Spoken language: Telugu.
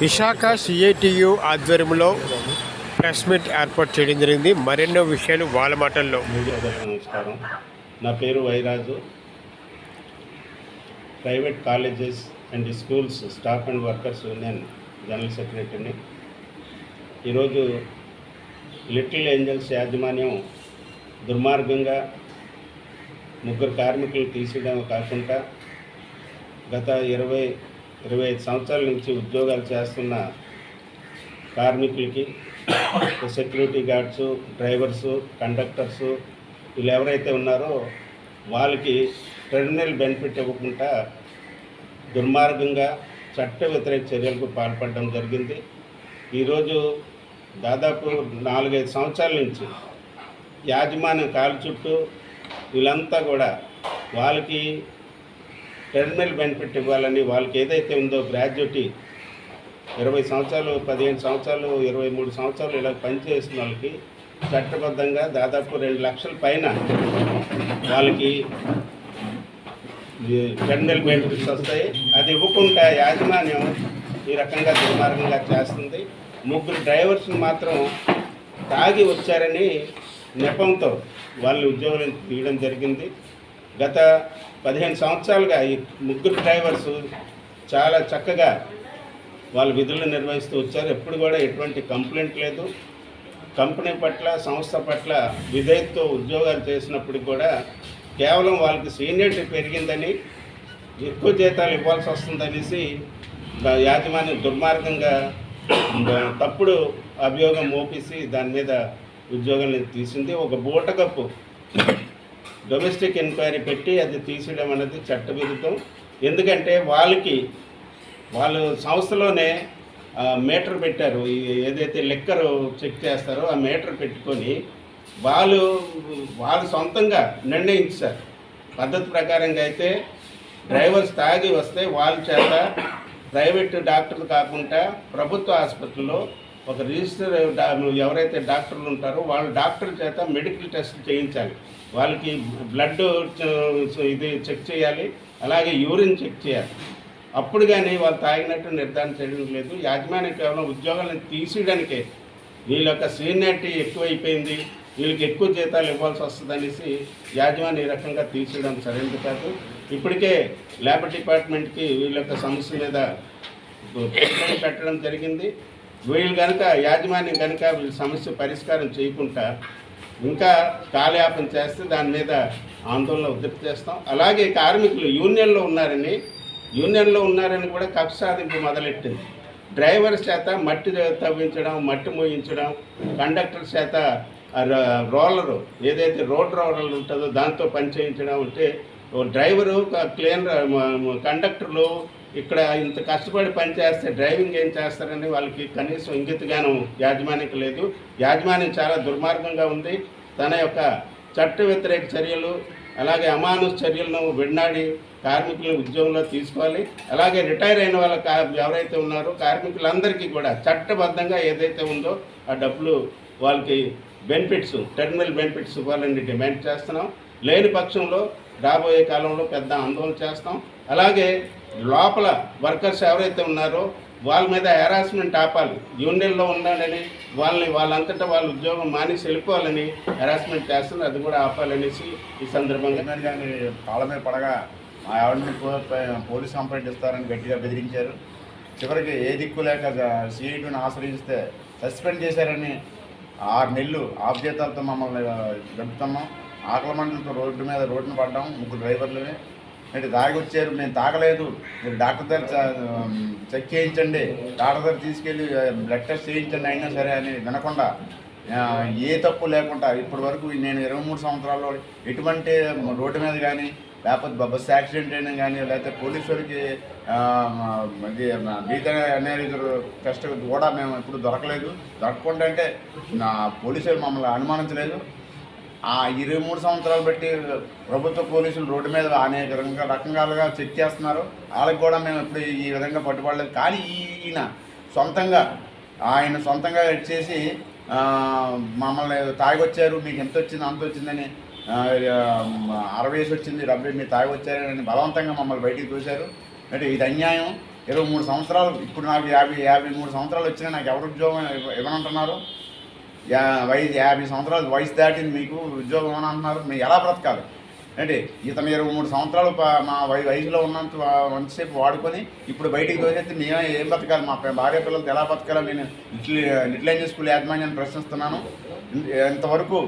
విశాఖ సిఐటియు ఆధ్వర్యంలో ప్రెస్ మీట్ ఏర్పాటు చేయడం జరిగింది. మరెన్నో విషయాలు వాళ్ళ మాటల్లో. నమస్కారం. నా పేరు Vairaju. Private colleges and schools staff and workers union general సెక్రటరీని. ఈరోజు లిటిల్ ఏంజల్స్ యాజమాన్యం దుర్మార్గంగా ముగ్గురు కార్మికులు తీసేయడం కాకుండా గత ఇరవై ఇరవై ఐదు సంవత్సరాల నుంచి ఉద్యోగాలు చేస్తున్న కార్మికులకి సెక్యూరిటీ గార్డ్స్ డ్రైవర్స్ కండక్టర్స్ వీళ్ళు ఎవరైతే ఉన్నారో వాళ్ళకి టెర్మినల్ బెనిఫిట్ ఇవ్వకుండా దుర్మార్గంగా చట్ట వ్యతిరేక చర్యలకు పాల్పడడం జరిగింది. ఈరోజు దాదాపు నాలుగైదు సంవత్సరాల నుంచి యాజమాన్యం కాలు చుట్టూ వీళ్ళంతా కూడా వాళ్ళకి టెర్మినల్ బెనిఫిట్ ఇవ్వాలని వాళ్ళకి ఏదైతే ఉందో గ్రాడ్యుయేటీ ఇరవై సంవత్సరాలు పదిహేను సంవత్సరాలు ఇరవై మూడు సంవత్సరాలు ఇలా పనిచేసిన వాళ్ళకి చట్టబద్ధంగా దాదాపు రెండు లక్షల పైన వాళ్ళకి టెర్మినల్ బెనిఫిట్స్ వస్తాయి. అది ఇవ్వకుండా యాజమాన్యం ఈ రకంగా దుర్మార్గంగా చేస్తుంది. ముగ్గురు డ్రైవర్స్ని మాత్రం తాగి వచ్చారని నెపంతో వాళ్ళు ఉద్యోగులను తీయడం జరిగింది. గత పదిహేను సంవత్సరాలుగా ఈ ముగ్గురు డ్రైవర్స్ చాలా చక్కగా వాళ్ళ విధులు నిర్వహిస్తూ వచ్చారు. ఎప్పుడు కూడా ఎటువంటి కంప్లైంట్ లేదు. కంపెనీ పట్ల సంస్థ పట్ల విధేయతతో ఉద్యోగాలు చేసినప్పుడు కూడా కేవలం వాళ్ళకి సీనియరిటీ పెరిగిందని ఎక్కువ జీతాలు ఇవ్వాల్సి వస్తుందనేసి యాజమాన్యం దుర్మార్గంగా తప్పుడు అభియోగం మోపేసి దాని మీద ఉద్యోగాన్ని తీసింది. ఒక బూటకప్పు డొమెస్టిక్ ఎంక్వైరీ పెట్టి అది తీసేయడం అనేది చట్టవిరుద్ధం. ఎందుకంటే వాళ్ళకి వాళ్ళు సంస్థలోనే మీటర్ పెట్టారు. ఏదైతే లెక్కరు చెక్ చేస్తారో ఆ మీటర్ పెట్టుకొని వాళ్ళు వాళ్ళు సొంతంగా నిర్ణయించారు. పద్ధతి ప్రకారంగా అయితే డ్రైవర్స్ తాగి వస్తే వాళ్ళ చేత ప్రైవేట్ డాక్టర్లు కాకుండా ప్రభుత్వ ఆసుపత్రిలో ఒక రిజిస్టర్ ఎవరైతే డాక్టర్లు ఉంటారో వాళ్ళ డాక్టర్ చేత మెడికల్ టెస్ట్ చేయించాలి. వాళ్ళకి బ్లడ్ ఇది చెక్ చేయాలి అలాగే యూరిన్ చెక్ చేయాలి. అప్పుడు కానీ వాళ్ళు తాగినట్టు నిర్ధారణ చేయడం లేదు. యాజమాన్యం కేవలం ఉద్యోగాలను తీసేయడానికే వీళ్ళ యొక్క సీనియారిటీ ఎక్కువైపోయింది. వీళ్ళకి ఎక్కువ జీతాలు ఇవ్వాల్సి వస్తుంది అనేసి యాజమాన్యం ఈ రకంగా తీసేయడం సరైనది కాదు. ఇప్పటికే లేబర్ డిపార్ట్మెంట్కి వీళ్ళ యొక్క సమస్య మీద పెట్టడం జరిగింది. వీళ్ళు కనుక యాజమాన్యం కనుక వీళ్ళ సమస్య పరిష్కారం చేయకుండా ఇంకా కాలయాపన చేస్తే దాని మీద ఆందోళన ఉద్ధృతి చేస్తాం. అలాగే కార్మికులు యూనియన్లో ఉన్నారని యూనియన్లో ఉన్నారని కూడా కప్ సాధింపు మొదలెట్టింది. డ్రైవర్ చేత మట్టి తవ్వించడం మట్టి మోయించడం కండక్టర్ చేత రోలరు ఏదైతే రోడ్ రోలర్ ఉంటుందో దాంతో పని చేయించడం అంటే ఓ డ్రైవరు క్లీనర్ కండక్టర్లు ఇక్కడ ఇంత కష్టపడి పని చేస్తే డ్రైవింగ్ ఏం చేస్తారని వాళ్ళకి కనీసం ఇంగితగానం యాజమాన్యం లేదు. యాజమాన్యం చాలా దుర్మార్గంగా ఉంది. తన యొక్క చట్ట వ్యతిరేక చర్యలు అలాగే అమానుష చర్యలను విడనాడి కార్మికులను ఉద్యోగంలో తీసుకోవాలి. అలాగే రిటైర్ అయిన వాళ్ళ కా ఎవరైతే ఉన్నారో కార్మికులందరికీ కూడా చట్టబద్ధంగా ఏదైతే ఉందో ఆ డబ్బులు వాళ్ళకి బెనిఫిట్స్ టెర్మినల్ బెనిఫిట్స్ ఇవ్వాలని డిమాండ్ చేస్తున్నాం. లేని పక్షంలో రాబోయే కాలంలో పెద్ద ఆందోళన చేస్తాం. అలాగే లోపల వర్కర్స్ ఎవరైతే ఉన్నారో వాళ్ళ మీద హెరాస్మెంట్ ఆపాలి. యూనియన్లో ఉన్నాడని వాళ్ళని వాళ్ళంతటా వాళ్ళ ఉద్యోగం మానేసి వెళ్ళిపోవాలని హెరాస్మెంట్ చేస్తున్నారు అది కూడా ఆపాలనేసి ఈ సందర్భంగా చైర్మన్ గారిని మీద పడగా మా ఆవిడని పో- పోలీస్ కంప్లైంట్ ఇస్తారని గట్టిగా బెదిరించారు. చివరికి ఏ దిక్కు లేక సిఐటిని ఆశ్రయిస్తే సస్పెండ్ చేశారని ఆరు నెలలు ఆఫ్ జీతాలతో మమ్మల్ని గడుపుతున్నాం. ఆకలి మంటలతో రోడ్డు మీద రోడ్డున పడ్డాం ముగ్గురు డ్రైవర్లని అంటే తాగి వచ్చారు మేము తాగలేదు మీరు డాక్టర్ దగ్గర చెక్ చేయించండి డాక్టర్ దగ్గర తీసుకెళ్ళి బ్లడ్ టెస్ట్ చేయించండి అయినా సరే అని వినకుండా ఏ తప్పు లేకుండా ఇప్పటి వరకు నేను ఇరవై మూడు సంవత్సరాల్లో ఎటువంటి రోడ్డు మీద కానీ లేకపోతే బస్సు యాక్సిడెంట్ అయినా కానీ లేకపోతే పోలీసులకి గీత అనేది టెస్ట్ కూడా మేము ఎప్పుడు దొరకలేదు. దొరకకుండా అంటే నా పోలీసులు మమ్మల్ని అనుమానించలేదు. ఆ ఇరవై మూడు సంవత్సరాలు బట్టి ప్రభుత్వ పోలీసులు రోడ్డు మీద అనేక రకంగా రకంగాలుగా చెక్ చేస్తున్నారు. వాళ్ళకి కూడా మేము ఎప్పుడు ఈ విధంగా పట్టుబడలేదు. కానీ ఈయన సొంతంగా ఆయన సొంతంగా చేసి మమ్మల్ని తాగొచ్చారు. మీకు ఎంత వచ్చింది అంత వచ్చిందని అరవై వేసి వచ్చింది డెబ్బై మీరు తాగొచ్చారని బలవంతంగా మమ్మల్ని బయటికి చూశారు అంటే ఇది అన్యాయం. ఇరవై మూడు సంవత్సరాలు ఇప్పుడు నాకు యాభై యాభై మూడు సంవత్సరాలు వచ్చినా నాకు ఎవరు ఉద్యోగం ఇవ్వనంటున్నారు. యా వయసు యాభై సంవత్సరాలు వయసు దాటింది మీకు ఉద్యోగం అని అంటున్నారు మేము ఎలా బ్రతకాలి? ఏంటి ఇతను ఇరవై మూడు సంవత్సరాలు మా వయసులో ఉన్నంత మంచిసేపు వాడుకొని ఇప్పుడు బయటికి తోసేస్తే మేమే ఏం బతకాలి మా భార్య పిల్లలతో ఎలా బతకాలి నేను లిటిల్ లిటిల్ స్కూల్ యాజమాన్యాన్ని ప్రశ్నిస్తున్నాను. ఇంతవరకు